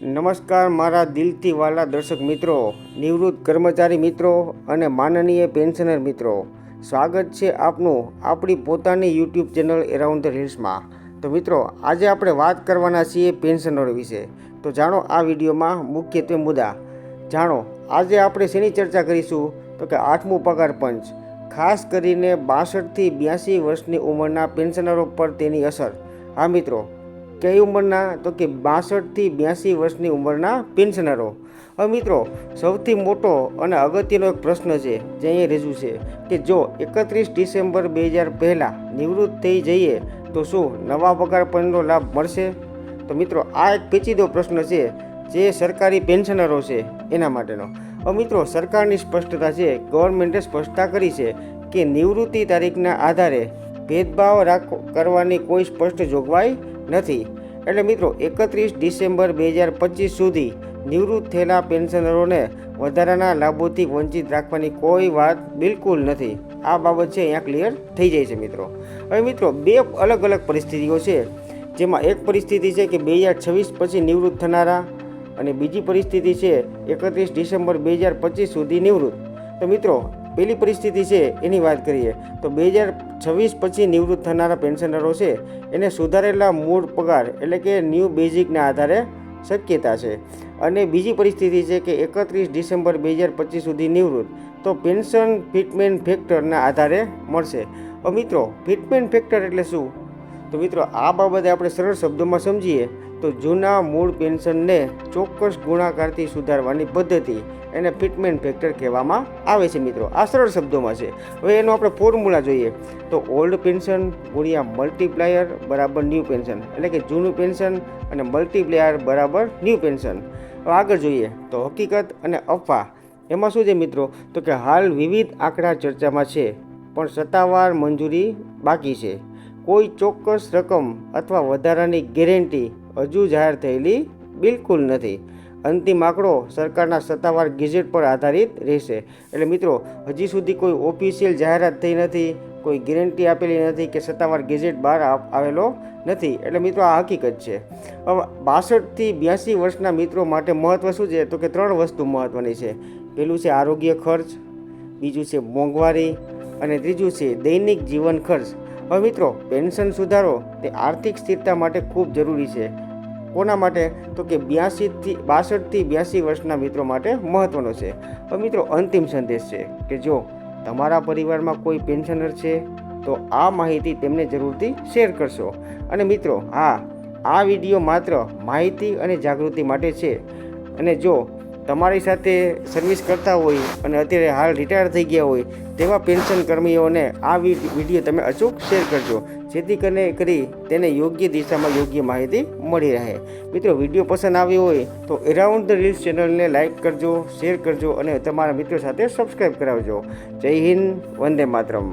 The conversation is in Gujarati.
નમસ્કાર મારા દિલથી વાલા દર્શક મિત્રો, નિવૃત્ત કર્મચારી મિત્રો અને માનનીય પેન્શનર મિત્રો. સ્વાગત છે આપનું આપણી પોતાની યુટ્યુબ ચેનલ એરાઉન્ડ ધ હિલ્સમાં તો મિત્રો, આજે આપણે વાત કરવાના છીએ પેન્શનરો વિશે. તો જાણો આ વિડીયોમાં મુખ્યત્વે મુદ્દા. જાણો, આજે આપણે શેની ચર્ચા કરીશું? તો કે આઠમું પગાર પંચ. ખાસ કરીને બાસઠથી બ્યાસી વર્ષની ઉંમરના પેન્શનરો પર તેની અસર. હા મિત્રો કઈ ઉંમરના? તો કે બાસઠથી બ્યાસી વર્ષની ઉંમરના પેન્શનરો હવે મિત્રો, સૌથી મોટો અને અગત્યનો એક પ્રશ્ન છે, જે અહીંયા રજૂ છે, કે જો એકત્રીસ ડિસેમ્બર બે હજાર પહેલાં નિવૃત્ત થઈ જઈએ, તો શું નવા પગાર પંચનો લાભ મળશે? તો મિત્રો, આ એક પેચીદો પ્રશ્ન છે, જે સરકારી પેન્શનરો છે, એના માટેનો. હવે મિત્રો, સરકારની સ્પષ્ટતા છે ગવર્મેન્ટે સ્પષ્ટતા કરી છે, કે નિવૃત્તિ તારીખના આધારે ભેદભાવ રાખ, કરવાની કોઈ સ્પષ્ટ જોગવાઈ નથી. એટલે મિત્રો, એકત્રીસ ડિસેમ્બર બે હજાર પચીસ સુધી નિવૃત્ત થયેલા પેન્શનરોને વધારાના લાભોથી વંચિત રાખવાની કોઈ વાત બિલકુલ નથી. આ બાબત છે અહીંયા ક્લિયર થઈ જાય છે મિત્રો. હવે મિત્રો, બે અલગ અલગ પરિસ્થિતિઓ છે. જેમાં એક પરિસ્થિતિ છે કે બે હજાર છવ્વીસ પછી નિવૃત્ત થનારા અને બીજી પરિસ્થિતિ છે એકત્રીસ ડિસેમ્બર બે હજાર પચીસ સુધી નિવૃત્ત. તો મિત્રો પહેલી પરિસ્થિતિ છે એની વાત કરીએ, તો બે હજાર છવ્વીસ પછી નિવૃત્ત થનારા પેન્શનરો છે, એને સુધારેલા મૂળ પગાર એટલે કે ન્યૂ બેઝિકના આધારે શક્યતા છે. અને બીજી પરિસ્થિતિ છે કે એકત્રીસ ડિસેમ્બર બે હજાર પચીસ સુધી નિવૃત્ત, તો પેન્શન ફિટમેન્ટ ફેક્ટરના આધારે મળશે. મિત્રો, ફિટમેન્ટ ફેક્ટર એટલે શું? તો મિત્રો, આ બાબતે આપણે સરળ શબ્દોમાં સમજીએ તો જૂના મૂળ પેન્શનને ચોક્કસ ગુણાકારથી સુધારવાની પદ્ધતિ એને ફિટમેન્ટ ફેક્ટર કહેવામાં આવે છે મિત્રો. આ સરળ શબ્દોમાં છે. હવે એનો આપણે ફોર્મ્યુલા જોઈએ. તો ઓલ્ડ પેન્શન ગુણ્યા મલ્ટીપ્લાયર બરાબર ન્યૂ પેન્શન. એટલે કે જૂનું પેન્શન અને મલ્ટીપ્લાયર બરાબર ન્યૂ પેન્શન. હવે આગળ જોઈએ. તો હકીકત અને અફવા. એમાં શું છે મિત્રો? તો કે હાલ વિવિધ આંકડા ચર્ચામાં છે, પણ સત્તાવાર મંજૂરી બાકી છે. કોઈ ચોક્કસ રકમ અથવા વધારાની ગેરંટી હજુ જાહેર થયેલી બિલકુલ નથી. અંતિમ આંકડો સરકારના સત્તાવાર ગેજેટ પર આધારિત રહેશે. એટલે મિત્રો, હજી સુધી કોઈ ઓફિશિયલ જાહેરાત થઈ નથી, કોઈ ગેરંટી આપેલી નથી કે સત્તાવાર ગેજેટ બહાર આવેલો નથી. એટલે મિત્રો, આ હકીકત છે. હવે બાસઠથી બ્યાસી વર્ષના મિત્રો માટે મહત્ત્વ શું છે? તો કે ત્રણ વસ્તુ મહત્ત્વની છે. પહેલું છે આરોગ્ય ખર્ચ, બીજું છે મોંઘવારી અને ત્રીજું છે દૈનિક જીવન ખર્ચ. હવે મિત્રો પેન્શન સુધારો તે આર્થિક સ્થિરતા માટે ખૂબ જરૂરી છે. કોના માટે? તો કે બ્યાસીથી બાસઠથી બ્યાસી વર્ષના મિત્રો માટે મહત્ત્વનો છે. હવે મિત્રો, અંતિમ સંદેશ છે કે જો તમારા પરિવારમાં કોઈ પેન્શનર છે, તો આ માહિતી તેમને જરૂરથી શેર કરશો. અને મિત્રો, હા, આ વીડિયો માત્ર માહિતી અને જાગૃતિ માટે છે. અને જો તમારી સાથે સર્વિસ કરતા હોય અને અત્યારે હાલ રિટાયર થઈ ગયા હોય તેવા પેન્શન કર્મીઓને આ વીડિયો તમે અચૂક શેર કરજો. જેથી કરીને કરી તેને યોગ્ય દિશામાં યોગ્ય માહિતી મળી રહે. મિત્રો વીડિયો પસંદ આવ્યો હોય તો એરાઉન્ડ ધ રીલ્સ ચેનલને લાઇક કરજો શેર કરજો અને તમારા મિત્રો સાથે સબસ્ક્રાઈબ કરાવજો. જય હિન્દ, વંદે માતરમ.